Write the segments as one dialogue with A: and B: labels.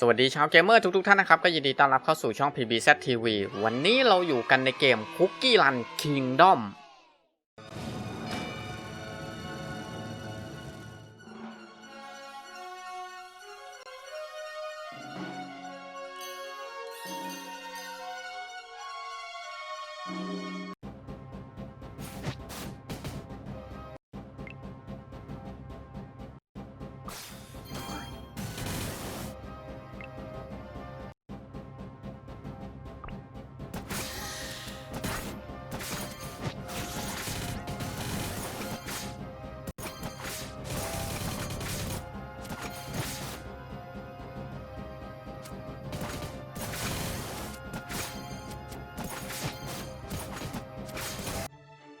A: สวัสดีชาวเกมเมอร์ทุกๆท่านนะครับ ก็ยินดีต้อนรับเข้าสู่ช่อง PBZ TV วันนี้เราอยู่กันในเกม Cookie Run Kingdom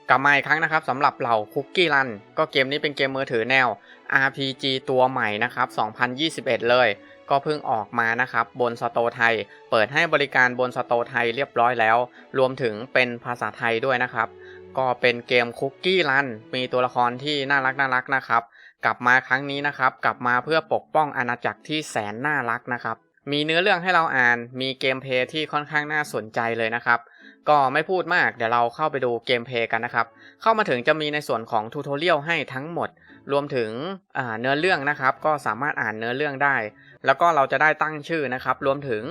A: กลับมาอีกครั้งนะครับสำหรับเหล่า Cookie Run ก็เกมนี้เป็นเกมมือถือแนว RPG ตัวใหม่นะครับ 2021 เลย ก็เพิ่งออกมานะครับ บนสโตไทย เปิดให้บริการบนสโตไทยเรียบร้อยแล้ว รวมถึงเป็นภาษาไทยด้วยนะครับ ก็เป็นเกม Cookie Run มีตัวละครที่น่ารักน่ารักนะครับ กลับมาครั้งนี้นะครับ กลับมาเพื่อปกป้องอาณาจักรที่แสนน่ารักนะครับมีเนื้อเรื่องให้เราอ่าน มีเกมเพลย์ที่ค่อนข้างน่าสนใจเลยนะครับ ก็ไม่พูดมากเดี๋ยวเราเข้าไปดูเกมเพลย์กันนะครับ เข้ามาถึงจะมีในส่วนของทูทอเรียลให้ทั้งหมด รวมถึงเนื้อเรื่องนะครับ ก็สามารถอ่านเนื้อเรื่องได้ แล้วก็เราจะได้ตั้งชื่อนะครับ รวมถึง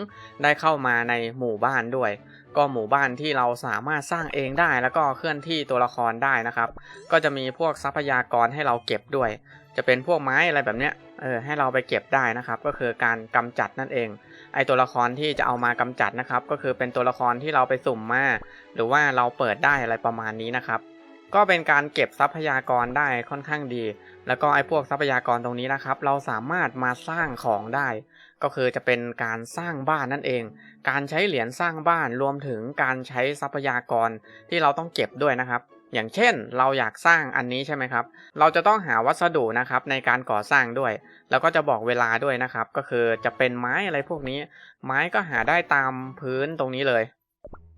A: ได้เข้ามาในหมู่บ้านด้วย ก็หมู่บ้านที่เราสามารถสร้างเองได้ แล้วก็เคลื่อนที่ตัวละครได้นะครับ ก็จะมีพวกทรัพยากรให้เราเก็บด้วย จะเป็นพวกไม้อะไรแบบเนี้ยเออให้เราไปเก็บได้นะครับ ก็คือการกำจัดนั่นเอง ไอตัวละครที่จะเอามากำจัดนะครับ ก็คือเป็นตัวละครที่เราไปสุ่มมาหรือว่าเราเปิดได้อะไรประมาณนี้นะครับ ก็เป็นการเก็บทรัพยากรได้ค่อนข้างดี แล้วก็ไอ้พวกทรัพยากรตรงนี้นะครับ เราสามารถมาสร้างของได้ ก็คือจะเป็นการสร้างบ้านนั่นเอง การใช้เหรียญสร้างบ้านรวมถึงการใช้ทรัพยากรที่เราต้องเก็บด้วยนะครับ อย่างเช่นเราอยากสร้างอันนี้ใช่ไหมครับ เราจะต้องหาวัสดุนะครับในการก่อสร้างด้วย แล้วก็จะบอกเวลาด้วยนะครับ ก็คือจะเป็นไม้อะไรพวกนี้ ไม้ก็หาได้ตามพื้นตรงนี้เลย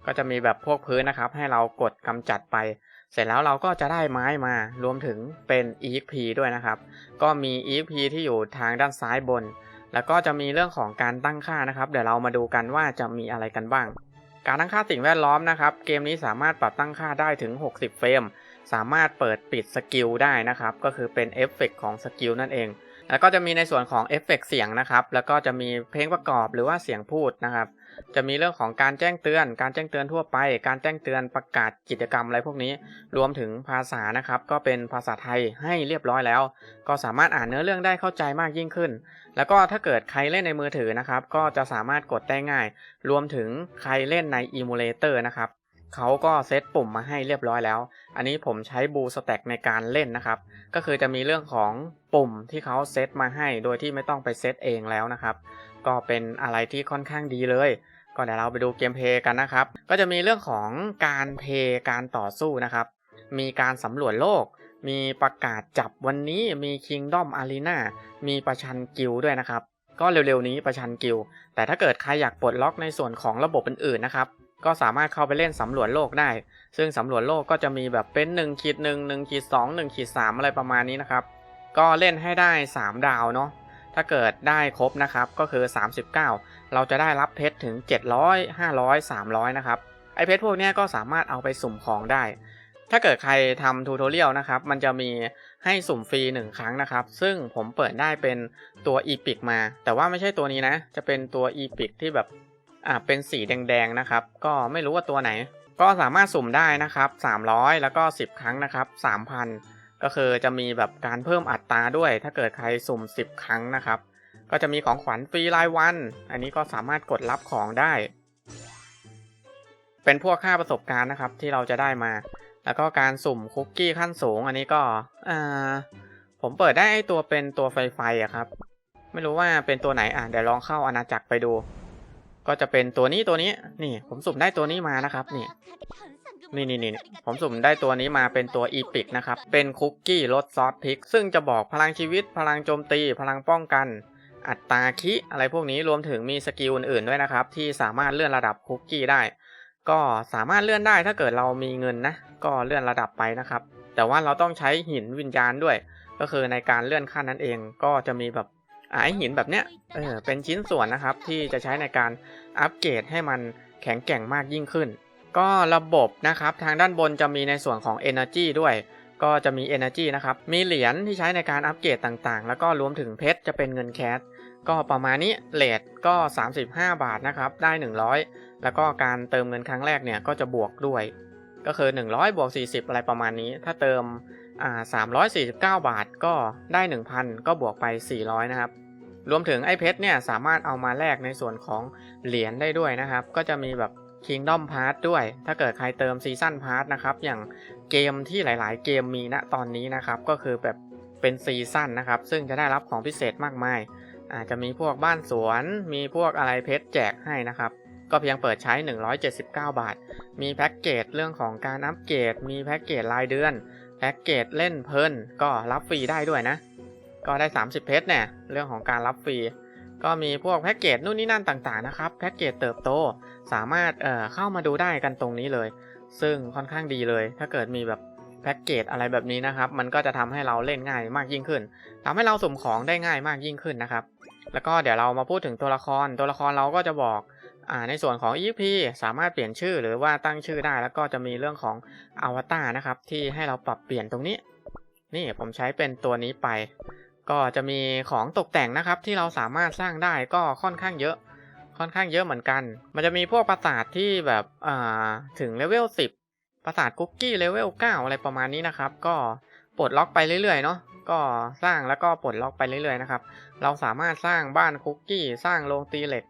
A: ก็จะมีแบบพวกพื้นนะครับ ให้เรากดกำจัดไป เสร็จแล้วเราก็จะได้ไม้มารวมถึงเป็น EXP ด้วยนะครับ ก็มี EXP ที่อยู่ทางด้านซ้ายบน แล้วก็จะมีเรื่องของการตั้งค่านะครับ เดี๋ยวเรามาดูกันว่าจะมีอะไรกันบ้าง การตั้งค่าสิ่งแวดล้อมนะครับ เกมนี้สามารถปรับตั้งค่าได้ถึง 60 เฟรม สามารถเปิดปิดสกิลได้นะครับ ก็คือเป็นเอฟเฟกของสกิลนั่นเอง แล้วก็จะมีในส่วนของเอฟเฟกเสียงนะครับ แล้วก็จะมีเพลงประกอบหรือว่าเสียงพูดนะครับ จะมีเรื่องของการแจ้งเตือน การแจ้งเตือนทั่วไป การแจ้งเตือนประกาศกิจกรรมอะไรพวกนี้ รวมถึงภาษานะครับ ก็เป็นภาษาไทยให้เรียบร้อยแล้ว ก็สามารถอ่านเนื้อเรื่องได้เข้าใจมากยิ่งขึ้น แล้วก็ถ้าเกิดใครเล่นในมือถือนะครับ ก็จะสามารถกดได้ง่าย รวมถึงใครเล่นใน emulator นะครับเขาก็เซตปุ่มมาให้เรียบร้อยแล้ว อันนี้ผมใช้บูสแต็กในการเล่นนะครับ ก็คือจะมีเรื่องของปุ่มที่เขาเซตมาให้ โดยที่ไม่ต้องไปเซตเองแล้วนะครับ ก็เป็นอะไรที่ค่อนข้างดีเลย ก็เดี๋ยวเราไปดูเกมเพย์กันนะครับ ก็จะมีเรื่องของการเพย์การต่อสู้นะครับ มีการสำรวจโลก มีประกาศจับวันนี้มี Kingdom Arena มีประชันกิลด้วยนะครับ ก็เร็วๆนี้ประชันกิลแต่ถ้าเกิดใครอยากปลดล็อกในส่วนของระบบอื่นๆนะครับก็สามารถเข้าไปเล่นสำรวจโลกได้ ซึ่งสำรวจโลกก็จะมีแบบเป็น1ขีด1 1ขีด2 1ขีด3อะไรประมาณนี้นะครับ ก็เล่นให้ได้ 3 ดาวเนาะ ถ้าเกิดได้ครบนะครับก็คือ 39 เราจะได้รับเพชรถึง 700 500 300 นะครับไอเพชรพวกนี้ก็สามารถเอาไปสุ่มของได้ ถ้าเกิดใครทำทูทอเรียลนะครับ มันจะมีให้สุ่มฟรี 1 ครั้งนะครับ ซึ่งผมเปิดได้เป็นตัวอีพิกมา แต่ว่าไม่ใช่ตัวนี้นะ จะเป็นตัวอีพิกที่แบบอ่าเป็นสีแดงๆนะครับ ก็ไม่รู้ว่าตัวไหน ก็สามารถสุ่มได้นะครับ 300 แล้วก็ 10 ครั้งนะครับ 3,000 ก็คือจะมีแบบการเพิ่มอัตราด้วย ถ้าเกิดใครสุ่ม 10 ครั้งนะครับ ก็จะมีของขวัญฟรีรายวัน อันนี้ก็สามารถกดรับของได้ เป็นพวกค่าประสบการณ์นะครับที่เราจะได้มา แล้วก็การสุ่มคุกกี้ขั้นสูง อันนี้ก็อ่าผมเปิดได้ไอตัวเป็นตัวไฟไฟอะครับ ไม่รู้ว่าเป็นตัวไหนอะเดี๋ยวลองเข้าอาณาจักรไปดู ก็จะเป็นตัวนี้ตัวนี้นี่ ผมสุ่มได้ตัวนี้มานะครับนี่ นี่นี่นี่ผมสุ่มได้ตัวนี้มาเป็นตัวอีพิกนะครับ เป็นคุกกี้รสซอสพริก ซึ่งจะบอกพลังชีวิต พลังโจมตี พลังป้องกัน อัตราคิ อะไรพวกนี้รวมถึงมีสกิลอื่นๆด้วยนะครับ ที่สามารถเลื่อนระดับคุกกี้ได้ ก็สามารถเลื่อนได้ถ้าเกิดเรามีเงินนะ ก็เลื่อนระดับไปนะครับ แต่ว่าเราต้องใช้หินวิญญาณด้วย ก็คือในการเลื่อนขั้นนั้นเองก็จะมีแบบไอหินแบบเนี้ย เออ เป็นชิ้นส่วนนะครับที่จะใช้ในการอัปเกรดให้มันแข็งแกร่งมากยิ่งขึ้น ก็ระบบนะครับทางด้านบนจะมีในส่วนของ Energy ด้วย ก็จะมี Energy นะครับ มีเหรียญที่ใช้ในการอัปเกรดต่างๆ แล้วก็รวมถึงเพชรจะเป็นเงินแคสก็ประมาณนี้เลทก็ 35 บาทนะครับได้ 100 แล้วก็การเติมเงินครั้งแรกเนี่ยก็จะบวกด้วย ก็คือ 100บวก40 อะไรประมาณนี้ ถ้าเติมอ่า349 บาทก็ได้ 1,000 ก็บวกไป 400 นะครับรวมถึงไอ้เพชรเนี่ยสามารถเอามาแลกในส่วนของเหรียญได้ด้วยนะครับ ก็จะมีแบบ Kingdom Pass ด้วย ถ้าเกิดใครเติมซีซั่นพาร์นะครับ อย่างเกมที่หลาย ๆ เกมมีณตอนนี้นะครับ ก็คือแบบเป็นซีซั่นนะครับ ซึ่งจะได้รับของพิเศษมากมาย อาจจะมีพวกบ้านสวน มีพวกอะไรเพชรแจกให้นะครับ ก็เพียงเปิดใช้ 179 บาท มีแพ็กเกจเรื่องของการอัปเกรด มีแพ็กเกจรายเดือน แพ็กเกจเล่นเพลิน ก็รับฟรีได้ด้วยนะ ก็ได้ 30 เพชรเนี่ย เรื่องของการรับฟรี ก็มีพวกแพ็กเกจนู่นนี่นั่นต่างๆนะครับแพ็กเกจเติบโตสามารถเอ่อเข้ามาดูได้กันตรงนี้เลย ซึ่งค่อนข้างดีเลย ถ้าเกิดมีแบบแพ็กเกจอะไรแบบนี้นะครับ มันก็จะทำให้เราเล่นง่ายมากยิ่งขึ้นทำให้เราสุ่มของได้ง่ายมากยิ่งขึ้นนะครับ แล้วก็เดี๋ยวเรามาพูดถึงตัวละคร ตัวละครเราก็จะบอกอ่าในส่วนของ EP สามารถเปลี่ยนชื่อหรือว่าตั้งชื่อได้ แล้วก็จะมีเรื่องของอวตารนะครับที่ให้เราปรับเปลี่ยนตรงนี้ นี่ผมใช้เป็นตัวนี้ไป ก็จะมีของตกแต่งนะครับที่เราสามารถสร้างได้ก็ค่อนข้างเยอะ ค่อนข้างเยอะเหมือนกัน มันจะมีพวกปราสาทที่แบบอ่าถึงเลเวล10ปราสาทคุกกี้เลเวล9อะไรประมาณนี้นะครับ ก็ปลดล็อกไปเรื่อยๆเนาะก็สร้างแล้วก็ปลดล็อกไปเรื่อยๆนะครับ เราสามารถสร้างบ้านคุกกี้ สร้างโรงตีเหล็ก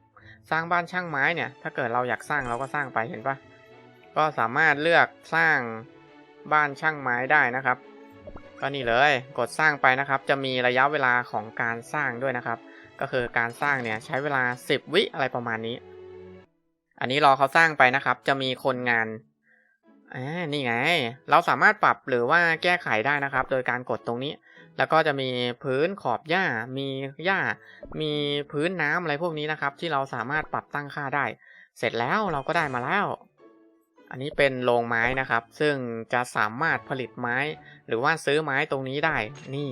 A: สร้างบ้านช่างไม้เนี่ย ถ้าเกิดเราอยากสร้างเราก็สร้างไปเห็นปะก็สามารถเลือกสร้างบ้านช่างไม้ได้นะครับ ก็นี่เลยกดสร้างไปนะครับ จะมีระยะเวลาของการสร้างด้วยนะครับ ก็คือการสร้างเนี่ยใช้เวลา 10 วิอะไรประมาณนี้ อันนี้รอเขาสร้างไปนะครับ จะมีคนงานอ่านี่ไง เราสามารถปรับหรือว่าแก้ไขได้นะครับ โดยการกดตรงนี้ แล้วก็จะมีพื้นขอบหญ้า มีหญ้า มีพื้นน้ำอะไรพวกนี้นะครับ ที่เราสามารถปรับตั้งค่าได้ เสร็จแล้วเราก็ได้มาแล้ว อันนี้เป็นโรงไม้นะครับ ซึ่งจะสามารถผลิตไม้ หรือว่าซื้อไม้ตรงนี้ได้ นี่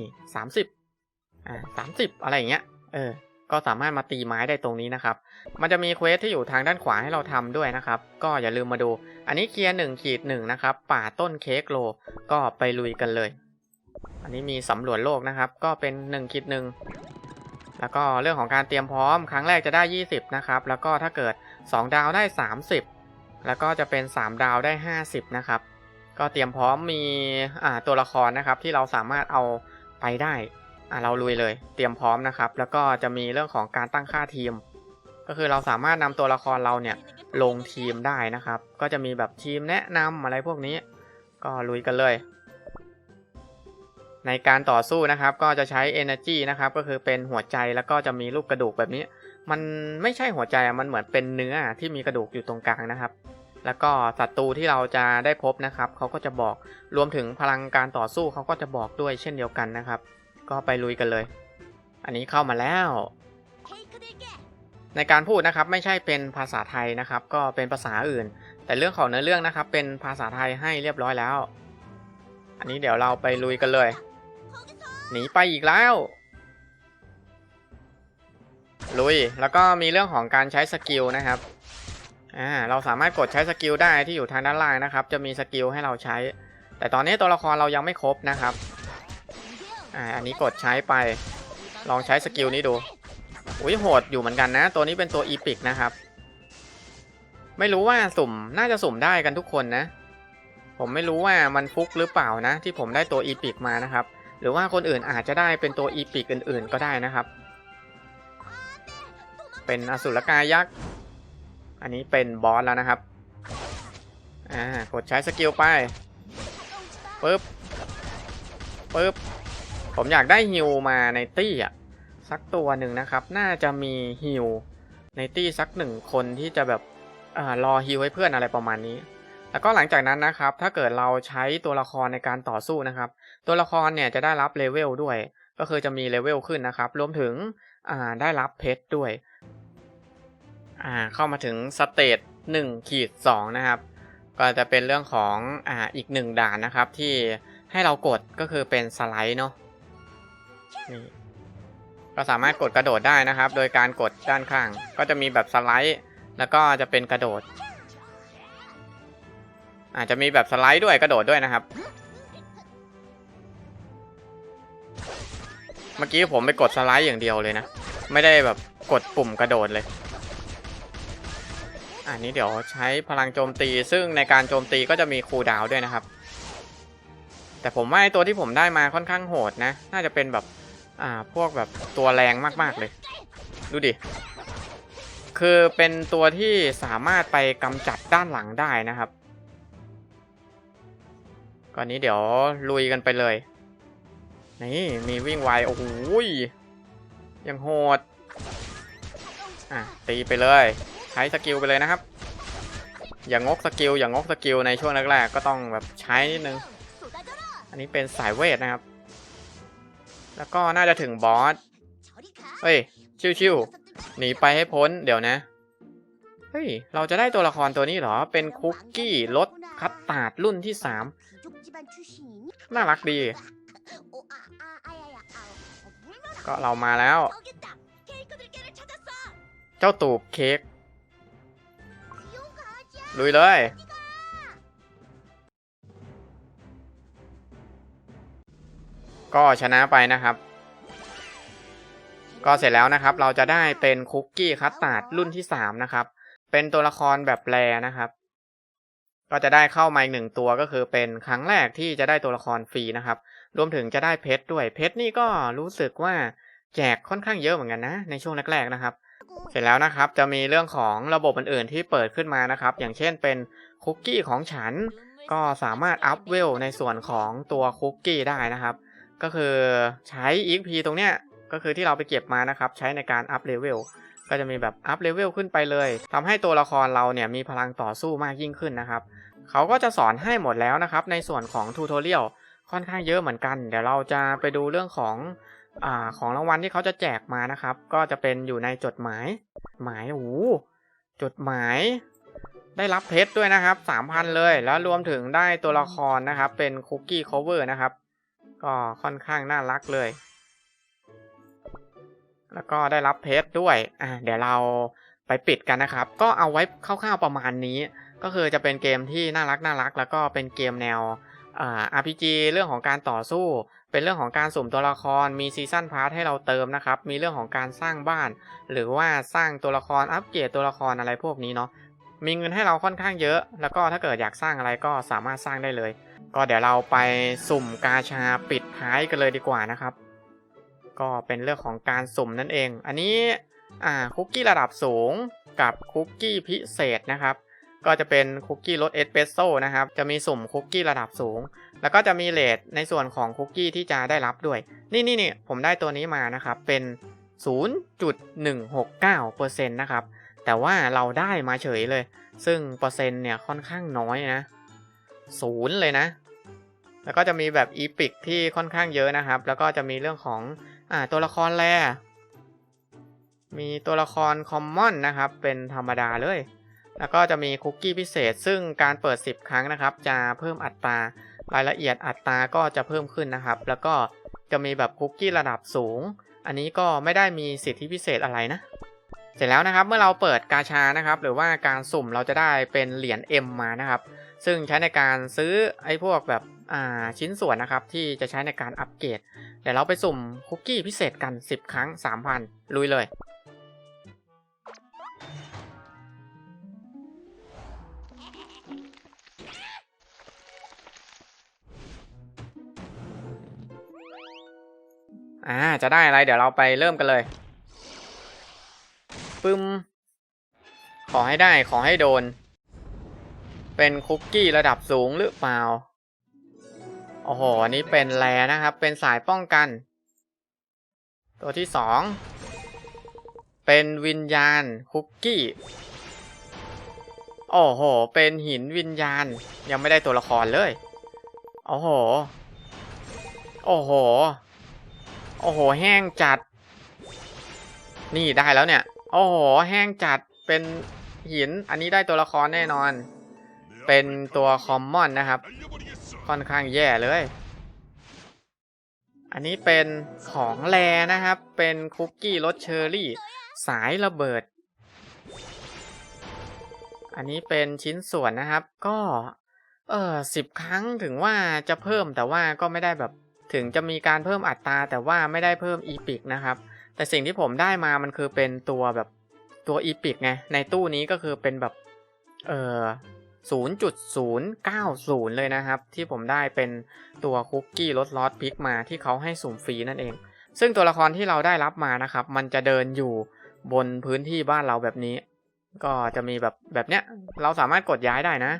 A: 30อ่าสามสิบอะไรอย่างเงี้ย เออ ก็สามารถมาตีไม้ได้ตรงนี้นะครับ มันจะมีเควสที่อยู่ทางด้านขวาให้เราทำด้วยนะครับ ก็อย่าลืมมาดู อันนี้เคลียร์หนึ่งขีดหนึ่งนะครับ ป่าต้นเค้กโล ก็ไปลุยกันเลย อันนี้มีสำรวจโลกนะครับ ก็เป็น1คิดหนึ่งแล้วก็เรื่องของการเตรียมพร้อมครั้งแรกจะได้ 20 นะครับ แล้วก็ถ้าเกิด 2 ดาวได้ 30 แล้วก็จะเป็น 3 ดาวได้ 50 นะครับ ก็เตรียมพร้อมมีตัวละครนะครับที่เราสามารถเอาไปได้เราลุยเลย เตรียมพร้อมนะครับ แล้วก็จะมีเรื่องของการตั้งค่าทีม ก็คือเราสามารถนำตัวละครเราเนี่ยลงทีมได้นะครับ ก็จะมีแบบทีมแนะนำอะไรพวกนี้ ก็ลุยกันเลย ในการต่อสู้นะครับ ก็จะใช้ energy นะครับ ก็คือเป็นหัวใจแล้วก็จะมีลูกกระดูกแบบนี้ มันไม่ใช่หัวใจมันเหมือนเป็นเนื้อที่มีกระดูกอยู่ตรงกลางนะครับ แล้วก็ศัตรูที่เราจะได้พบนะครับเขาก็จะบอกรวมถึงพลังการต่อสู้เขาก็จะบอกด้วยเช่นเดียวกันนะครับ ก็ไปลุยกันเลย อันนี้เข้ามาแล้ว ในการพูดนะครับไม่ใช่เป็นภาษาไทยนะครับ ก็เป็นภาษาอื่น แต่เรื่องของเนื้อเรื่องนะครับ เป็นภาษาไทยให้เรียบร้อยแล้ว อันนี้เดี๋ยวเราไปลุยกันเลย หนีไปอีกแล้วลุยแล้วก็มีเรื่องของการใช้สกิลนะครับ อ่าเราสามารถกดใช้สกิลได้ที่อยู่ทางด้านล่างนะครับ จะมีสกิลให้เราใช้ แต่ตอนนี้ตัวละครเรายังไม่ครบนะครับอ่าอันนี้กดใช้ไป ลองใช้สกิลนี้ดูอุ้ยโหดอยู่เหมือนกันนะ ตัวนี้เป็นตัวอีพิกนะครับ ไม่รู้ว่าสุ่มน่าจะสุ่มได้กันทุกคนนะ ผมไม่รู้ว่ามันฟุกหรือเปล่านะ ที่ผมได้ตัวอีพิกมานะครับ หรือว่าคนอื่นอาจจะได้เป็นตัวอีพิกอื่น ๆ ก็ได้นะครับ เป็นอสุรกายยักษ์ อันนี้เป็นบอสแล้วนะครับ อ่ากดใช้สกิลไปปึ๊บปึ๊บ ผมอยากได้ฮิวมาในตี้อะ สักตัวหนึ่งนะครับ น่าจะมีฮิวในตี้สักหนึ่งคนที่จะแบบอารอฮิวให้เพื่อนอะไรประมาณนี้ แล้วก็หลังจากนั้นนะครับ ถ้าเกิดเราใช้ตัวละครในการต่อสู้นะครับ ตัวละครเนี่ยจะได้รับเลเวลด้วย ก็คือจะมีเลเวลขึ้นนะครับ รวมถึงอ่าได้รับเพชรด้วย อ่าเข้ามาถึงสเตจหนึ่งขีดสองนะครับ ก็จะเป็นเรื่องของอ่าอีกหนึ่งด่านนะครับ ที่ให้เรากดก็คือเป็นสไลด์เนาะนี่ก็สามารถกดกระโดดได้นะครับ โดยการกดด้านข้าง ก็จะมีแบบสไลด์ แล้วก็จะเป็นกระโดด อาจจะมีแบบสไลด์ด้วยกระโดดด้วยนะครับ เมื่อกี้ผมไปกดสไลด์อย่างเดียวเลยนะ ไม่ได้แบบกดปุ่มกระโดดเลย อันนี้เดี๋ยวใช้พลังโจมตี ซึ่งในการโจมตีก็จะมีคูลดาวด้วยนะครับ แต่ผมว่าตัวที่ผมได้มาค่อนข้างโหดนะ น่าจะเป็นแบบ อ่า พวกแบบตัวแรงมากๆเลย ดูดิ คือเป็นตัวที่สามารถไปกำจัดด้านหลังได้นะครับ ก่อนนี้เดี๋ยวลุยกันไปเลย นี่มีวิ่งไว โอ้โหยยังโหด อะตีไปเลย ใช้สกิลไปเลยนะครับ อย่างงกสกิลอย่างงกสกิลในช่วงแรกๆก็ต้องแบบใช้นิดนึง อันนี้เป็นสายเวทนะครับ แล้วก็น่าจะถึงบอส เฮ้ย ชิวๆ หนีไปให้พ้น เดี๋ยวนะ เฮ้ย เราจะได้ตัวละครตัวนี้เหรอ เป็นคุกกี้รสคัตตาร์ดรุ่นที่3น่ารักดี ก็เรามาแล้ว เจ้าตูบเค้ก ลุยเลย ก็ชนะไปนะครับ ก็เสร็จแล้วนะครับ เราจะได้เป็นคุกกี้คัตตาร์ดรุ่นที่3นะครับ เป็นตัวละครแบบแปรนะครับ ก็จะได้เข้ามาอีกหนึ่งตัวก็คือเป็นครั้งแรกที่จะได้ตัวละครฟรีนะครับ รวมถึงจะได้เพชรด้วยเพชรนี่ก็รู้สึกว่าแจกค่อนข้างเยอะเหมือนกันนะ ในช่วงแรกๆนะครับ เสร็จแล้วนะครับจะมีเรื่องของระบบอื่นๆที่เปิดขึ้นมานะครับ อย่างเช่นเป็นคุกกี้ของฉัน ก็สามารถอัพเวลในส่วนของตัวคุกกี้ได้นะครับ ก็คือใช้ EXP ตรงเนี้ยก็คือที่เราไปเก็บมานะครับ ใช้ในการอัพเลเวลก็จะมีแบบอัพเลเวลขึ้นไปเลยทำให้ตัวละครเราเนี่ยมีพลังต่อสู้มากยิ่งขึ้นนะครับ เขาก็จะสอนให้หมดแล้วนะครับ ในส่วนของทูตอเรียลค่อนข้างเยอะเหมือนกัน เดี๋ยวเราจะไปดูเรื่องของ อของรางวัลที่เขาจะแจกมานะครับ ก็จะเป็นอยู่ในจดหมายหมายโอ้โหจดหมายได้รับเพชรด้วยนะครับ3,000เลย แล้วรวมถึงได้ตัวละครนะครับ เป็นคุกกี้คอเวอร์นะครับ ก็ค่อนข้างน่ารักเลย แล้วก็ได้รับเพชรด้วย อะเดี๋ยวเราไปปิดกันนะครับ ก็เอาไว้คร่าวๆประมาณนี้ ก็คือจะเป็นเกมที่น่ารักน่ารัก แล้วก็เป็นเกมแนวอ่า RPG เรื่องของการต่อสู้เป็นเรื่องของการสุ่มตัวละครมีซีซั่นพาร์ทให้เราเติมนะครับ มีเรื่องของการสร้างบ้าน หรือว่าสร้างตัวละครอัปเกรดตัวละครอะไรพวกนี้เนาะมีเงินให้เราค่อนข้างเยอะ แล้วก็ถ้าเกิดอยากสร้างอะไรก็สามารถสร้างได้เลย ก็เดี๋ยวเราไปสุ่มกาชาปิดท้ายกันเลยดีกว่านะครับ ก็เป็นเรื่องของการสุ่มนั่นเอง อันนี้อ่าคุกกี้ระดับสูงกับคุกกี้พิเศษนะครับ ก็จะเป็นคุกกี้รสเอสเปรสโซ่นะครับ จะมีสุ่มคุกกี้ระดับสูง แล้วก็จะมีเลทในส่วนของคุกกี้ที่จะได้รับด้วย นี่นี่นี่ผมได้ตัวนี้มานะครับ เป็น 0.169%นะครับ แต่ว่าเราได้มาเฉยเลย ซึ่งเปอร์เซ็นต์เนี่ยค่อนข้างน้อยนะศูนย์เลยนะ แล้วก็จะมีแบบอีพิกที่ค่อนข้างเยอะนะครับ แล้วก็จะมีเรื่องของอ่าตัวละครแรมีตัวละครคอมมอนนะครับ เป็นธรรมดาเลย แล้วก็จะมีคุกกี้พิเศษ ซึ่งการเปิด 10 ครั้งนะครับ จะเพิ่มอัตรารายละเอียดอัตราก็จะเพิ่มขึ้นนะครับ แล้วก็จะมีแบบคุกกี้ระดับสูง อันนี้ก็ไม่ได้มีสิทธิพิเศษอะไรนะ เสร็จแล้วนะครับเมื่อเราเปิดกาชานะครับ หรือว่าการสุ่มเราจะได้เป็นเหรียญ M มานะครับ ซึ่งใช้ในการซื้อไอ้พวกแบบอ่าชิ้นส่วนนะครับที่จะใช้ในการอัปเกรดเดี๋ยวเราไปสุ่มคุกกี้พิเศษกัน 10 ครั้ง 3,000 ลุยเลย อ่า จะได้อะไรเดี๋ยวเราไปเริ่มกันเลยปึ้ม ขอให้ได้ขอให้โดน เป็นคุกกี้ระดับสูงหรือเปล่า โอ้โหอันนี้เป็นแรนะครับ เป็นสายป้องกัน ตัวที่สองเป็นวิญญาณคุกกี้ โอ้โห เป็นหินวิญญาณ ยังไม่ได้ตัวละครเลย โอ้โห โอ้โห โอ้โห แห้งจัด นี่ได้แล้วเนี่ย โอ้โห แห้งจัด เป็นหิน อันนี้ได้ตัวละครแน่นอน เป็นตัวคอมมอนนะครับ ค่อนข้างแย่เลย อันนี้เป็นของแรนะครับ เป็นคุกกี้รสเชอร์รี่ สายระเบิด อันนี้เป็นชิ้นส่วนนะครับ ก็ เออสิบครั้งถึงว่าจะเพิ่มแต่ว่าก็ไม่ได้แบบ ถึงจะมีการเพิ่มอัตราแต่ว่าไม่ได้เพิ่มอีพิกนะครับ แต่สิ่งที่ผมได้มามันคือเป็นตัวแบบตัวอีพิกไง ในตู้นี้ก็คือเป็นแบบเออ0.090 เลยนะครับ ที่ผมได้เป็นตัวคุกกี้รสลอสพิกมาที่เขาให้สุ่มฟรีนั่นเอง ซึ่งตัวละครที่เราได้รับมานะครับ มันจะเดินอยู่บนพื้นที่บ้านเราแบบนี้ ก็จะมีแบบแบบเนี้ยเราสามารถกดย้ายได้นะ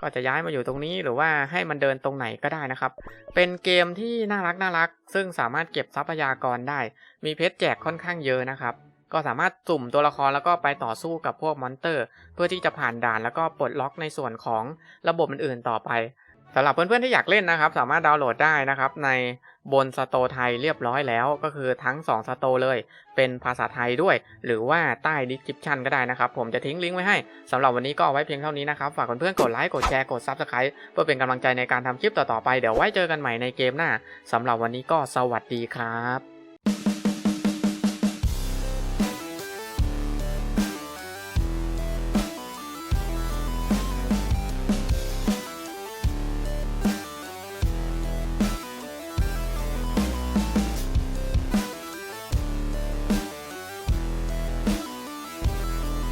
A: ก็จะย้ายมาอยู่ตรงนี้หรือว่าให้มันเดินตรงไหนก็ได้นะครับ เป็นเกมที่น่ารักน่ารัก ซึ่งสามารถเก็บทรัพยากรได้ มีเพชรแจกค่อนข้างเยอะนะครับ ก็สามารถสุ่มตัวละครแล้วก็ไปต่อสู้กับพวกมอนเตอร์ เพื่อที่จะผ่านด่านแล้วก็ปลดล็อกในส่วนของระบบอื่นๆต่อไป สำหรับเพื่อนๆที่อยากเล่นนะครับ สามารถดาวน์โหลดได้นะครับ ในบนสโตไทยเรียบร้อยแล้วก็คือทั้ง 2 สโตเลย เป็นภาษาไทยด้วย หรือว่าใต้ดีคริปชันก็ได้นะครับ ผมจะทิ้งลิงก์ไว้ให้สำหรับวันนี้ก็เอาไว้เพียงเท่านี้นะครับ ฝากเพื่อนๆกดไลค์กดแชร์กด Subscribe เพื่อเป็นกำลังใจในการทำคลิปต่อๆไป เดี๋ยวไว้เจอกันใหม่ในเกมหน้าสำหรับวันนี้ก็สวัสดีครับ